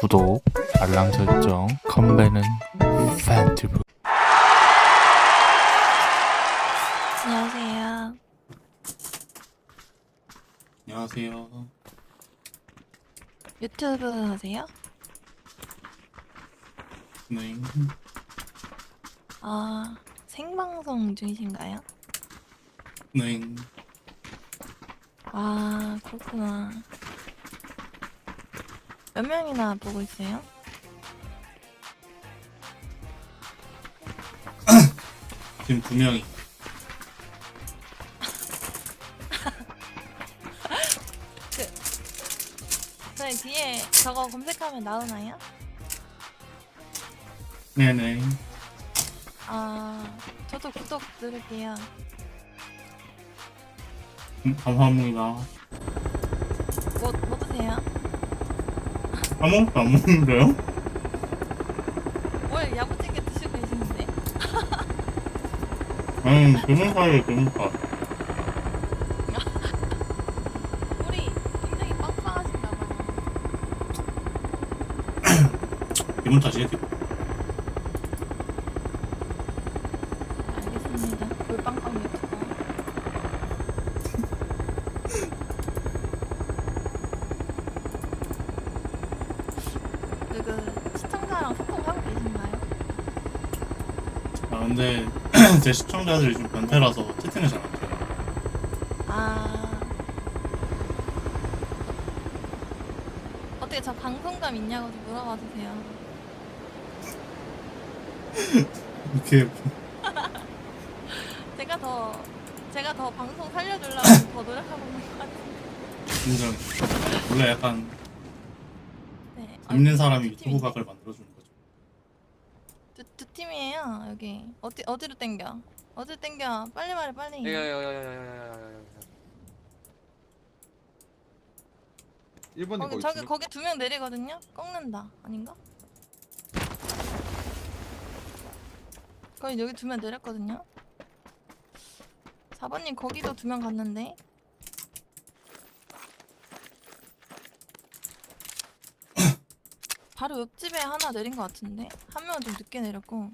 구독, 알람 설정, 컴배는 팬티브. 안녕하세요. 안녕하세요. 유튜브 하세요? 네. 아, 생방송 중이신가요? 네. 아, 그렇구나. 몇 명이나 보고 있어요? 지금 두 명이. 저희 뒤에 저거 검색하면 나오나요? 네네. 아, 저도 구독 누를게요. 음, 감사합니다. 뭐, 뭐? 아무것도 안 먹는데요? 뭘 야무지게 드시고 계시는데? 음, 변호사예요, 변호사. 우리 굉장히 빵빵하신가 봐요. 기분. 알겠습니다. 볼빵빵 유튜버. 그, 그 시청자랑 소통하고 계신가요? 아, 근데 제 시청자들이 좀 변태라서 채팅을 잘안 쳐요. 아 어떻게 저 방송감 있냐고 좀 물어봐 주세요. 이렇게 제가 더 제가 더 방송 살려주려고 더 노력하고 있는 것 같은데. 인정. 원래 약간 네. 재밌는 아, 사람이 두 유튜브 팀인데? 각을 만들어주는 팀이에요 여기 어디 어디로 땡겨? 어디로 땡겨? 빨리 말해 빨리. 야야야야야야야야야야 1번이 거기 거기 저기 두 명- 거기 두 명 내리거든요. 꺾는다 아닌가? 거기 여기 두 명 내렸거든요. 4번님 거기도 두 명 갔는데. 바로 옆집에 하나 내린 것 같은데? 한 명은 좀 늦게 내렸고.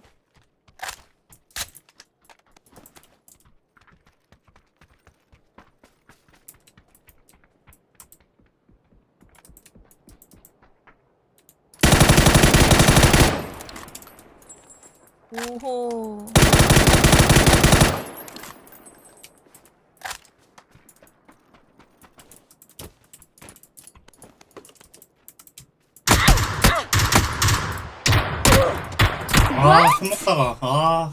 오호 아, 술 먹다가, 아.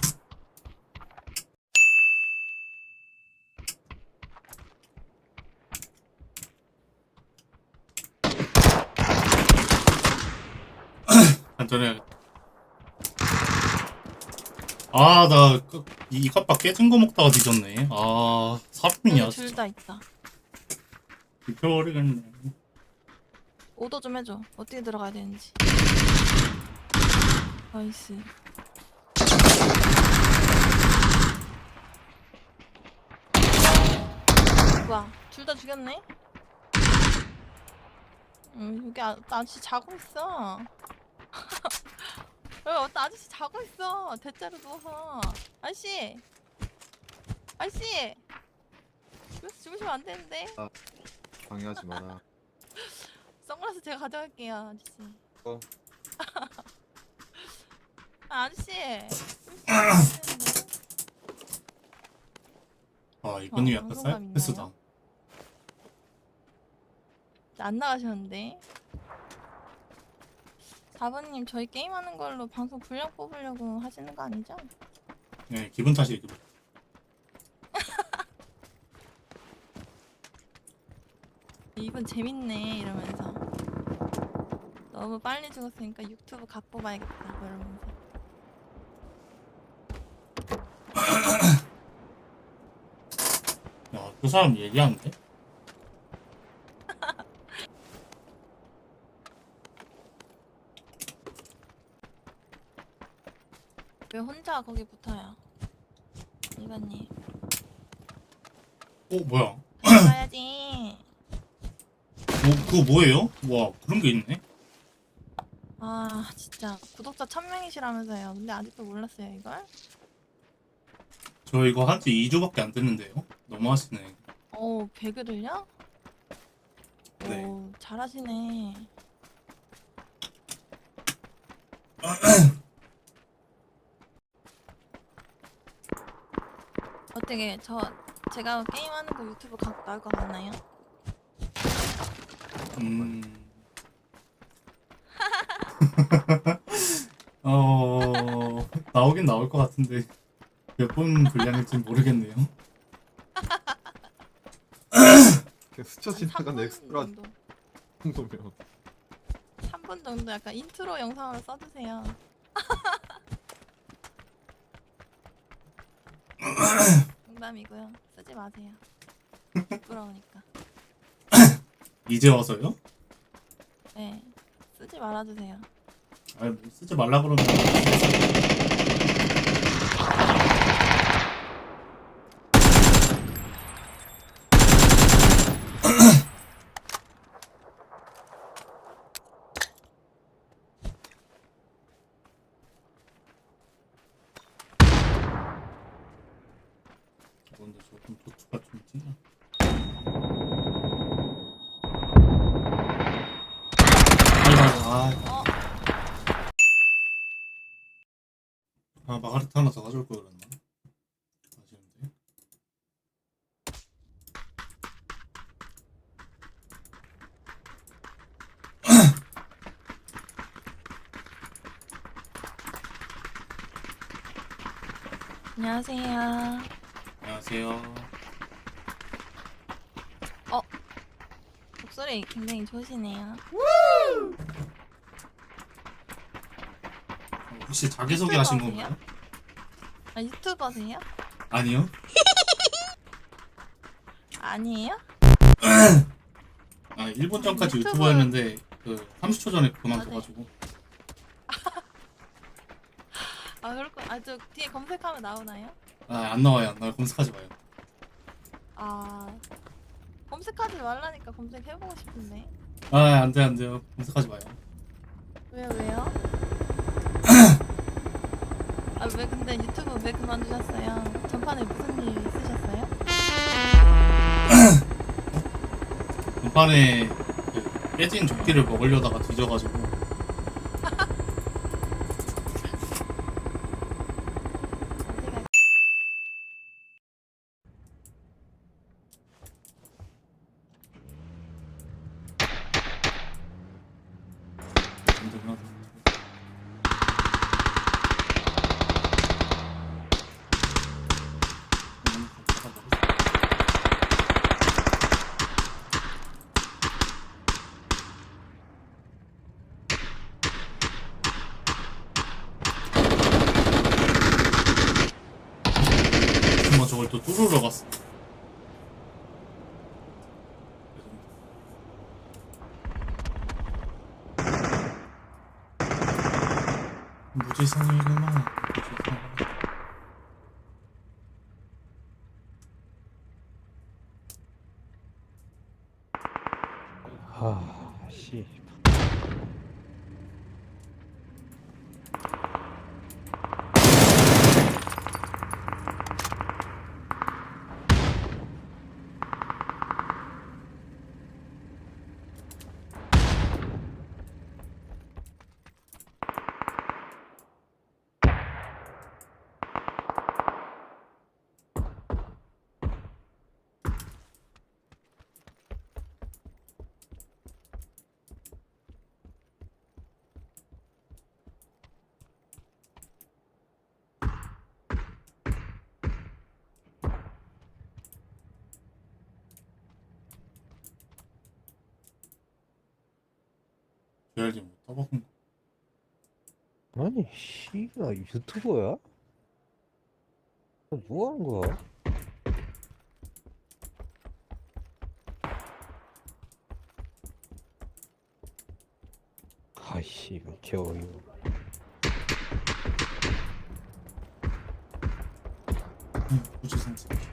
안전해야겠다. 아, 나, 그, 이, 이 컵밥 깨진 거 먹다가 뒤졌네. 아, 여기 둘. 다 있다 비켜버리겠네. 오더 좀 해줘 어떻게 들어가야 되는지 나이스 뭐야 둘 다 죽였네? 음 여기 아, 아저씨 자고 있어 여기 어떤 아저씨 자고 있어 대자로 누워서 아저씨 아저씨 여기서 주무시면 안 되는데 방해하지 마라 선글라스 제가 가져갈게요, 아저씨. 어. 아, 아저씨. 아, 이분이 어, 약간 방송감 사이코패스다. 안 나가셨는데. 4번님, 저희 게임하는 걸로 방송 분량 뽑으려고 하시는 거 아니죠? 네, 기분 탓이에요, 기분. 이분 재밌네, 이러면서. 너무 빨리 죽었으니까 유튜브 각 뽑아야겠다, 뭐 이러면서. 야, 그 사람 얘기하는데? 왜 혼자 거기 붙어요? 이번님. 어, 뭐야? 가야지. 뭐, 그거 뭐예요? 와, 그런 게 있네? 아 진짜 구독자 1000명이시라면서요 근데 아직도 몰랐어요 이걸? 저 이거 한지 2주밖에 안 됐는데요. 너무 하시네. 오 배그를요? 네. 오 잘하시네 어떻게 저 제가 게임하는 거 유튜브 각 나올 것 같나요? 음. 어 나오긴 나올 것 같은데 몇분 분량일지 모르겠네요. 그냥 스쳐 지나간 엑스트라 정도 정도면 3분 정도 약간 인트로 영상으로 써주세요 농담이고요. 쓰지 마세요. 부끄러우니까. 이제 와서요? 네. 쓰지 말아주세요. 아뭐 쓰지 말라 그러면 근데 조금 도트가 좀 찐다. 아, 어? 아 마가리타 하나 더 가져올 걸 그랬나? 아쉬운데. 안녕하세요 안녕하세요. 목소리 굉장히 좋으시네요 혹시 자기소개 하신 유튜버세요? 건가요? 아 유튜버세요? 아니요. 아니에요? 아 1분 전까지 유튜브- 유튜버였는데 그 30초 전에 그만둬가지고 아 그렇군 아저 뒤에 검색하면 나오나요? 아 안 나와요 안 나와요 검색하지 마요. 아 검색하지 말라니까 검색해보고 싶은데 아 안 돼 안 돼요 검색하지 마요. 왜요 왜요? 아 왜 근데 유튜브 왜 그만두셨어요? 전판에 무슨 일 있으셨어요? 전판에 그 깨진 조끼를 먹으려다가 뒤져가지고 어디가 힘들면 정말 저걸 또 뚫으러 갔어. 무지성이구만. 무지성. 아, JRG 못 떠먹은 거. 아니, 씨가 유튜버야? 뭐 하는 거야? 아이씨, 이거 겨우 이거. 응, 무지성 새끼.